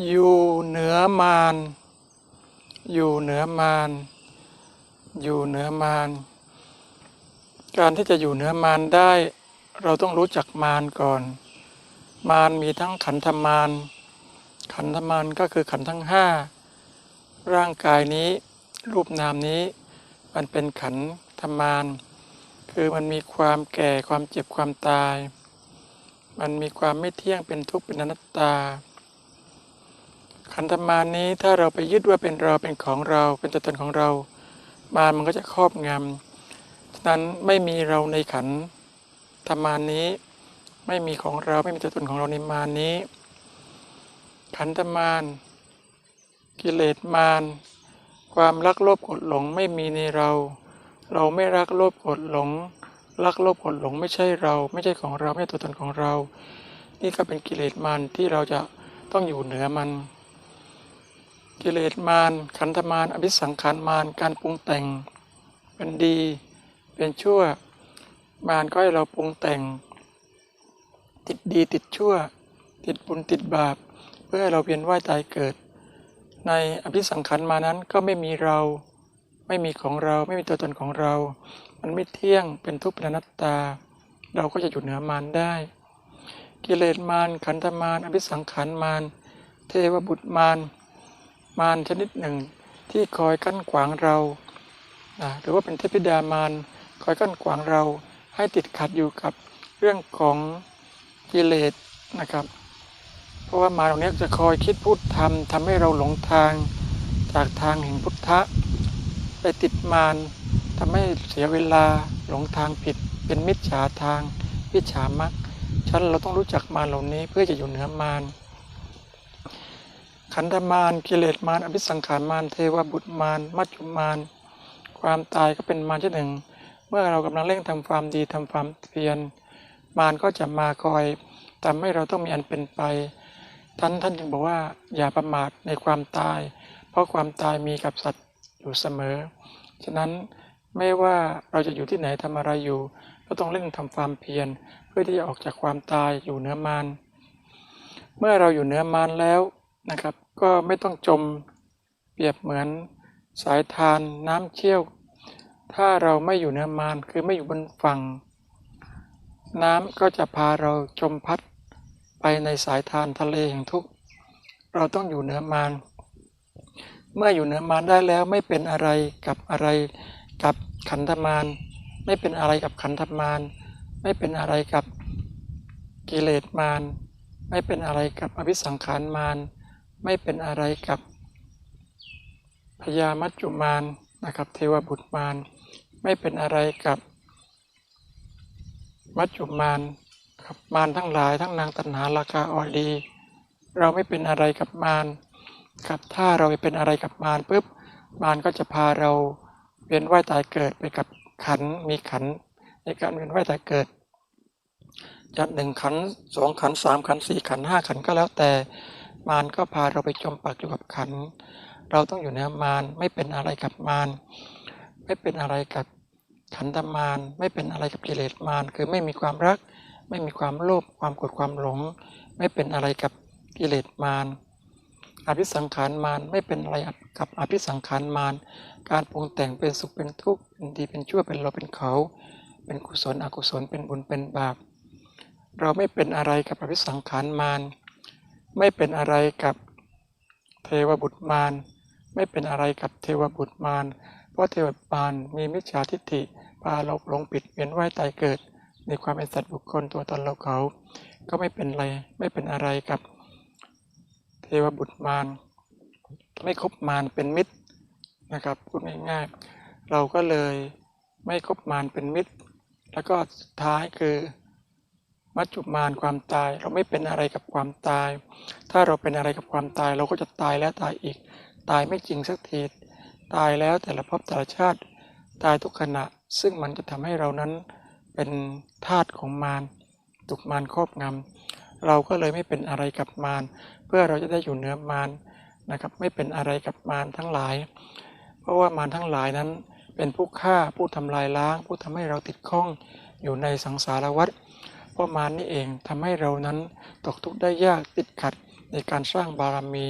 อยู่เหนือมารอยู่เหนือมารอยู่เหนือมารการที่จะอยู่เหนือมารได้ เราต้องรู้จักมารก่อน มารมีทั้งขันธมารขันธมารก็คือขันธ์ทั้งห้าร่างกายนี้ รูปนามนี้ มันเป็นขันธมารคือมันมีความแก่ความเจ็บความตาย มันมีความไม่เที่ยงเป็นทุกข์เป็นอนัตตา ขันธมารนี้ถ้าเราไปยึดว่าเป็นเราเป็นของเราเป็นตัวตนของเรา มามันก็จะครอบงำฉะนั้นไม่มีเราในขันธมารนี้ ไม่มีของเราไม่มีตัวตนของเราในมารนี้ ขันธมารกิเลสมารความรักโลภโกรธหลงไม่มีในเรา เราไม่รักโลภโกรธหลง รักโลภโกรธหลงไม่ใช่เรา ไม่ใช่ของเราไม่ใช่ตัวตนของเรา นี่ก็เป็นกิเลสมารที่เราจะต้องอยู่เหนือมัน กิเลสมารขันธมารอภิสังขารมารการปรุงแต่ง เป็นดีเป็นชั่ว มารก็ให้เราปรุงแต่ง ติดดีติดชั่ว ติดบุญติดบาป เพื่อให้เราเวียนว่ายตายเกิด ในอภิสังขารมานั้นก็ไม่มีเรา ไม่มีของเราไม่มีตัวตนของเรา มันไม่เที่ยงเป็นทุกข์เป็นอนัตตา เราก็จะอยู่เหนือมารได้ กิเลสมารขันธมารอภิสังขารมารเทวบุตรมาร มารชนิดหนึ่งที่คอยกั้นขวางเรานะหรือว่าเป็นเทพธิดามารคอยกั้นขวางเราให้ติดขัดอยู่กับเรื่องของกิเลสนะครับ เพราะว่ามารตรงนี้จะคอยคิดพูดทำทำให้เราหลงทางจากทางแห่งพุทธะ ไปติดมารทำให้เสียเวลาหลงทางผิด เป็นมิจฉาทางมิจฉามักฉันเราต้องรู้จักมารเหล่านี้เพื่อจะอยู่เหนือมาร ขันธมารกิเลสมารอภิสังขารมารเทวบุตรมารมัจจุมารความตายก็เป็นมารชนิดหนึ่ง เมื่อเรากำลังเร่งทำความดีทำความเพียรมารก็จะมาคอยทำให้เราต้องมีอันเป็นไป ท่านท่านจึงบอกว่าอย่าประมาทในความตาย เพราะความตายมีกับสัตว์อยู่เสมอ ฉะนั้นไม่ว่าเราจะอยู่ที่ไหนทำอะไรอยู่ ก็ต้องเร่งทำความเพียรเพื่อที่จะออกจากความตายอยู่เหนือมารเมื่อเราอยู่เหนือมารแล้ว นะครับ ก็ไม่ต้องจมเปรียบเหมือนสายทานน้ำเชี่ยว ถ้าเราไม่อยู่เหนือมารคือไม่อยู่บนฝั่ง น้ำก็จะพาเราจมพัดไปในสายทานทะเลแห่งทุกข์เราต้องอยู่เหนือมารเมื่ออยู่เหนือมารได้แล้วไม่เป็นอะไรกับอะไรกับขันธมารไม่เป็นอะไรกับขันธมารไม่เป็นอะไรกับกิเลสมารไม่เป็นอะไรกับอภิสังขารมาร ไม่เป็นอะไรกับพญามัจจุมารนะครับ เทวบุตรมารไม่เป็นอะไรกับ มัจจุมารครับมารทั้งหลายทั้งนางตัณหาราคาอ่อดี เราไม่เป็นอะไรกับมารครับถ้าเราไปเป็นอะไรกับมารปุ๊บมารก็จะพาเราเวียนว่ายตายเกิดไปกับขันมีขันในการเวียนว่ายตายเกิดจะหนึ่งขันสองขันสามขันสี่ขันห้าขันก็แล้วแต่ มารก็พาเราไปจมปักอยู่กับขัน เราต้องอยู่เหนือมารไม่เป็นอะไรกับมารไม่เป็นอะไรกับขันธมารไม่เป็นอะไรกับกิเลสมารคือไม่มีความรัก ไม่มีความโลภความโกรธความหลง ไม่เป็นอะไรกับกิเลสมารอภิสังขารมารไม่เป็นอะไรกับอภิสังขารมารการปรุงแต่งเป็นสุขเป็นทุกข์เป็นดีเป็นชั่วเป็นเราเป็นเขา เป็นกุศลอกุศลเป็นบุญเป็นบาป เราไม่เป็นอะไรกับอภิสังขารมาร ไม่เป็นอะไรกับเทวบุตรมารไม่เป็นอะไรกับเทวบุตรมารเพราะเทวบุตรมารมีมิจฉาทิฏฐิพาเราหลงปิดเวียนว่ายตายเกิด ในความเป็นสัตว์บุคคลตัวตนเราเขา ก็ไม่เป็นไรไม่เป็นอะไรกับ เทวบุตรมารไม่คบมารเป็นมิตรนะครับพูดง่ายๆเราก็เลยไม่คบมารเป็นมิตร แล้วก็สุดท้ายคือ มัจจุมารความตาย เราไม่เป็นอะไรกับความตาย ถ้าเราเป็นอะไรกับความตาย เราก็จะตายแล้วตายอีก ตายไม่จริงสักทีตายแล้วแต่ละภพแต่ละชาติ ตายทุกขณะ ซึ่งมันจะทำให้เรานั้นเป็นทาสของมารถูกมารครอบงำเราก็เลยไม่เป็นอะไรกับมารเพื่อเราจะได้อยู่เหนือมารนะครับไม่เป็นอะไรกับมารทั้งหลาย เพราะว่ามารทั้งหลายนั้นเป็นผู้ฆ่าผู้ทำลายล้าง ผู้ทำให้เราติดข้องอยู่ในสังสารวัฏ เพราะมารนี่เองทำให้เรานั้นตกทุกข์ได้ยากติดขัดในการสร้างบารมี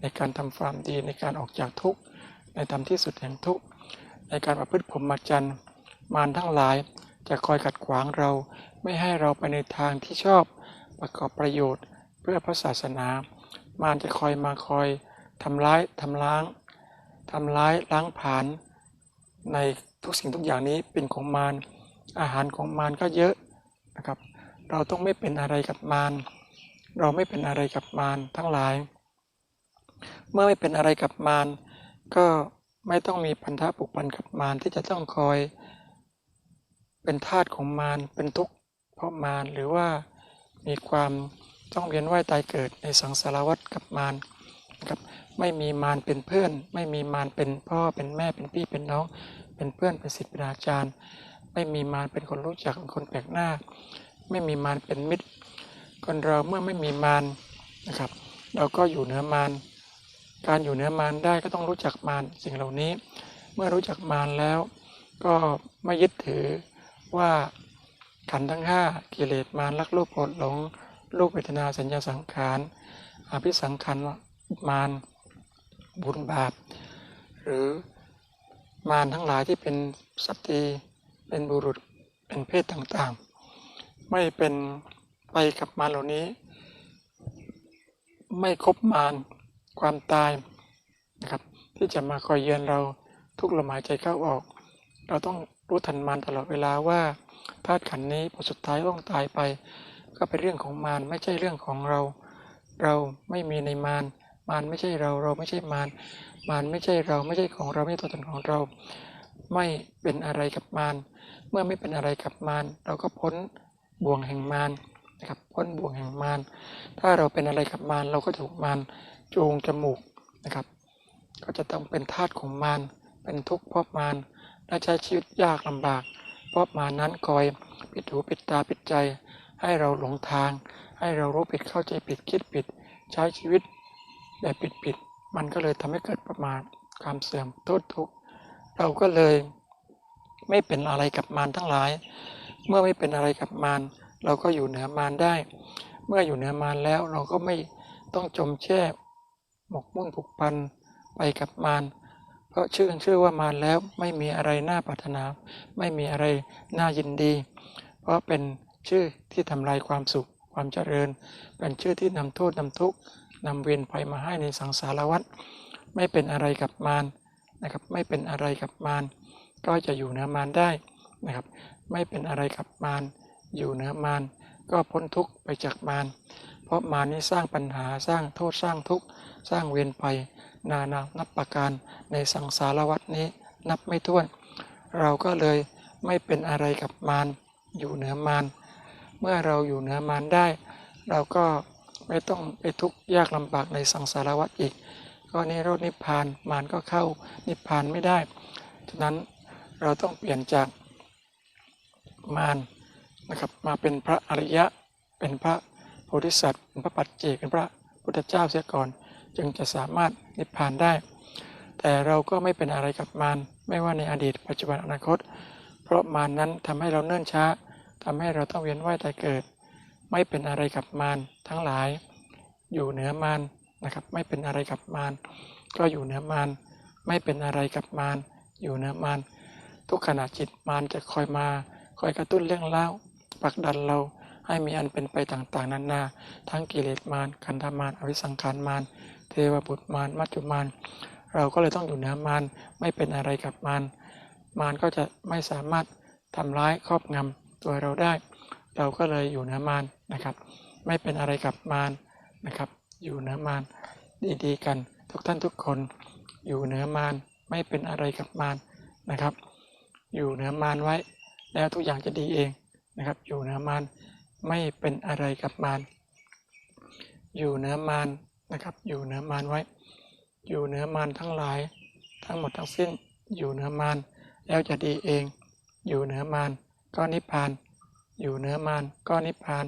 ในการทำความดีในการออกจากทุกข์ในทำที่สุดแห่งทุกข์ในการประพฤติพรหมจรรย์มารทั้งหลายจะคอยขัดขวางเราไม่ให้เราไปในทางที่ชอบประกอบประโยชน์ เพื่อพระศาสนา มารจะคอยมาคอยทำร้ายทำล้างทำร้ายล้างผลาญในทุกสิ่งทุกอย่างนี้เป็นของมารอาหารของมารก็เยอะนะครับ เราต้องไม่เป็นอะไรกับมารเราไม่เป็นอะไรกับมารทั้งหลาย เมื่อไม่เป็นอะไรกับมารก็ไม่ต้องมีพันธะผูกพันกับมารที่จะต้องคอย เป็นทาสของมารเป็นทุกข์เพราะมารหรือว่ามีความต้องเวียนว่ายตายเกิดในสังสารวัฏกับมารครับไม่มีมารเป็นเพื่อน ไม่มีมารเป็นพ่อเป็นแม่เป็นพี่เป็นน้อง เป็นเพื่อนเป็นศิษย์เป็นอาจารย์ ไม่มีมารเป็นคนรู้จักเป็นคนแปลกหน้า ไม่มีมารเป็นมิตร คนเราเมื่อไม่มีมารนะครับ เราก็อยู่เหนือมารการอยู่เหนือมารได้ก็ต้องรู้จักมารสิ่งเหล่านี้ เมื่อรู้จักมารแล้ว ก็ไม่ยึดถือว่าขันทั้งห้ากิเลสมารลักโลภโกรธหลงรูปเวทนาสัญญาสังขารอภิสังขารมารบุญบาปหรือมารทั้งหลายที่เป็นสตรีเป็นบุรุษเป็นเพศต่างๆ ไม่เป็นไปกับมารเหล่านี้ ไม่คบมารความตายนะครับ ที่จะมาคอยเยือนเราทุกลมหายใจเข้าออก เราต้องรู้ทันมารตลอดเวลาว่าธาตุขันนี้พอสุดท้ายต้องตายไป ก็เป็นเรื่องของมารไม่ใช่เรื่องของเรา เราไม่มีในมารมารไม่ใช่เราเราไม่ใช่มารมารไม่ใช่เราไม่ใช่ของเราไม่ใช่ตัวตนของเรา ไม่เป็นอะไรกับมารเมื่อไม่เป็นอะไรกับมารเราก็พ้น บ่วงแห่งมารนะครับพ้นบ่วงแห่งมารถ้าเราเป็นอะไรกับมารเราก็ถูกมารจูงจมูกนะครับ ก็จะต้องเป็นทาสของมารเป็นทุกข์เพราะมารและใช้ชีวิตยากลำบาก เพราะมารนั้นคอยปิดหูปิดตาปิดใจ ให้เราหลงทาง ให้เรารู้ผิดเข้าใจผิดคิดผิด ใช้ชีวิตแบบผิดผิดๆมันก็เลยทำให้เกิดประมาทความเสื่อมโทษทุกข์เราก็เลยไม่เป็นอะไรกับมารทั้งหลาย เมื่อไม่เป็นอะไรกับมารเราก็อยู่เหนือมารได้ เมื่ออยู่เหนือมารแล้วเราก็ไม่ต้องจมแช่หมกมุ่นผูกพันไปกับมารเพราะชื่อชื่อว่ามารแล้วไม่มีอะไรน่าปรารถนา ไม่มีอะไรน่ายินดี เพราะเป็นชื่อที่ทำลายความสุขความเจริญ เป็นชื่อที่นำโทษนำทุกข์นำเวรภัยมาให้ในสังสารวัฏไม่เป็นอะไรกับมารนะครับไม่เป็นอะไรกับมารก็จะอยู่เหนือมารได้ นะครับ ไม่เป็นอะไรกับมารอยู่เหนือมารก็พ้นทุกข์ไปจากมารเพราะมารนี้สร้างปัญหาสร้างโทษสร้างทุกข์สร้างเวรภัยนานานับประการในสังสารวัฏนี้นับไม่ถ้วน เราก็เลยไม่เป็นอะไรกับมารอยู่เหนือมารเมื่อเราอยู่เหนือมารได้ เราก็ไม่ต้องไปทุกข์ยากลำบากในสังสารวัฏอีก ก็นิโรธนิพพานมารก็เข้านิพพานไม่ได้ ฉะนั้นเราต้องเปลี่ยนจาก มารนะครับ มาเป็นพระอริยะ เป็นพระโพธิสัตว์ เป็นพระปัจเจก เป็นพระพุทธเจ้าเสียก่อน จึงจะสามารถนิพพานได้ แต่เราก็ไม่เป็นอะไรกับมาร ไม่ว่าในอดีต ปัจจุบัน อนาคต เพราะมารนั้นทำให้เราเนิ่นช้าทำให้เราต้องเวียนว่ายตายเกิด ไม่เป็นอะไรกับมารทั้งหลาย อยู่เหนือมารนะครับ ไม่เป็นอะไรกับมาร ก็อยู่เหนือมาร ไม่เป็นอะไรกับมาร อยู่เหนือมาร ทุกขณะจิตมารจะคอยมา คอยกระตุ้นเรื่องเล่าผลักดันเราให้มีอันเป็นไปต่างๆนานา ทั้งกิเลสมารคันธมารอวิสังขารมารเทวบุตรมารมัจจุมารเราก็เลยต้องอยู่เหนือมารไม่เป็นอะไรกับมารมารก็จะไม่สามารถทำร้ายครอบงำตัวเราได้ เราก็เลยอยู่เหนือมารนะครับ ไม่เป็นอะไรกับมารนะครับ อยู่เหนือมารดีๆกันทุกท่านทุกคน อยู่เหนือมารไม่เป็นอะไรกับมารนะครับ อยู่เหนือมารไว้ แล้วทุกอย่างจะดีเองนะครับ อยู่เหนือมารไม่เป็นอะไรกับมารอยู่เหนือมารนะครับ อยู่เหนือมารไว้ อยู่เหนือมารทั้งหลาย ทั้งหมดทั้งสิ้น อยู่เหนือมารแล้วจะดีเอง อยู่เหนือมารก็นิพพาน อยู่เหนือมารก็นิพพาน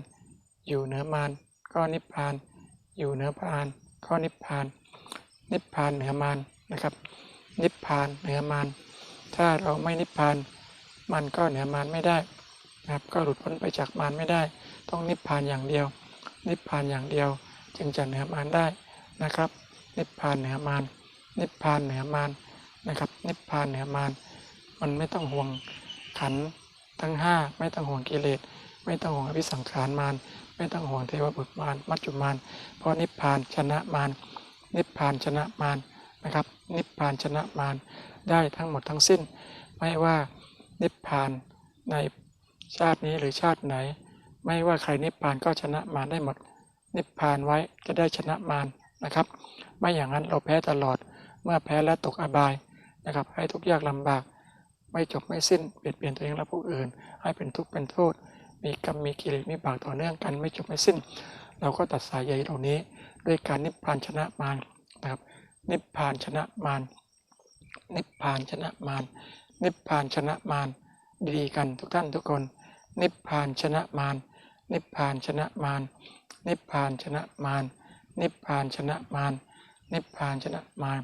อยู่เหนือมารก็นิพพาน อยู่เหนือพานก็นิพพาน นิพพานเหนือมารนะครับ นิพพานเหนือมารถ้าเราไม่นิพพาน มันก็เหนือมารไม่ได้นะครับก็หลุดพ้นไปจากมารไม่ได้ ต้องนิพพานอย่างเดียว นิพพานอย่างเดียว จึงจะเหนือมารได้นะครับ นิพพานเหนือมารนิพพานเหนือมารนะครับ นิพพานเหนือมารมันไม่ต้องห่วงขันทั้งห้าไม่ต้องห่วงกิเลสไม่ต้องห่วงอภิสังขารมารไม่ต้องห่วงเทวบุตรมารมัจจุมารเพราะนิพพานชนะมารนิพพานชนะมารนะครับ นิพพานชนะมารได้ทั้งหมดทั้งสิ้น ไม่ว่า นิพพานในชาตินี้หรือชาติไหน ไม่ว่าใครนิพพานก็ชนะมารได้หมด นิพพานไว้จะได้ชนะมารนะครับ ไม่อย่างนั้นเราแพ้ตลอดเมื่อแพ้แล้วตกอบายนะครับ ให้ทุกยากลำบาก ไม่จบไม่สิ้นเปลี่ยนเปลี่ยนตัวเองและผู้อื่น ให้เป็นทุกข์เป็นโทษ มีกรรมมีกิเลสมีบากต่อเนื่องกัน ไม่จบไม่สิ้น เราก็ตัดสายใยเหล่านี้ ด้วยการนิพพานชนะมารนะครับ นิพพานชนะมารนิพพานชนะมาร นิพพานชนะมารดีๆกันทุกท่านทุกคน นิพพานชนะมารนิพพานชนะมารนิพพานชนะมารนิพพานชนะมารนิพพานชนะมาร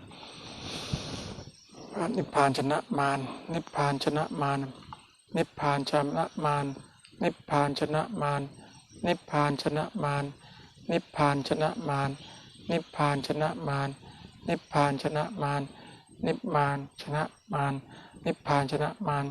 นิพพานชนะมารนิพพานชนะมารนิพพานชนะมารนิพพานชนะมารนิพพานชนะมารนิพพานชนะมารนิพพานชนะมารนิพพานชนะมารนิพพานชนะมาร นิพพานชนะมาร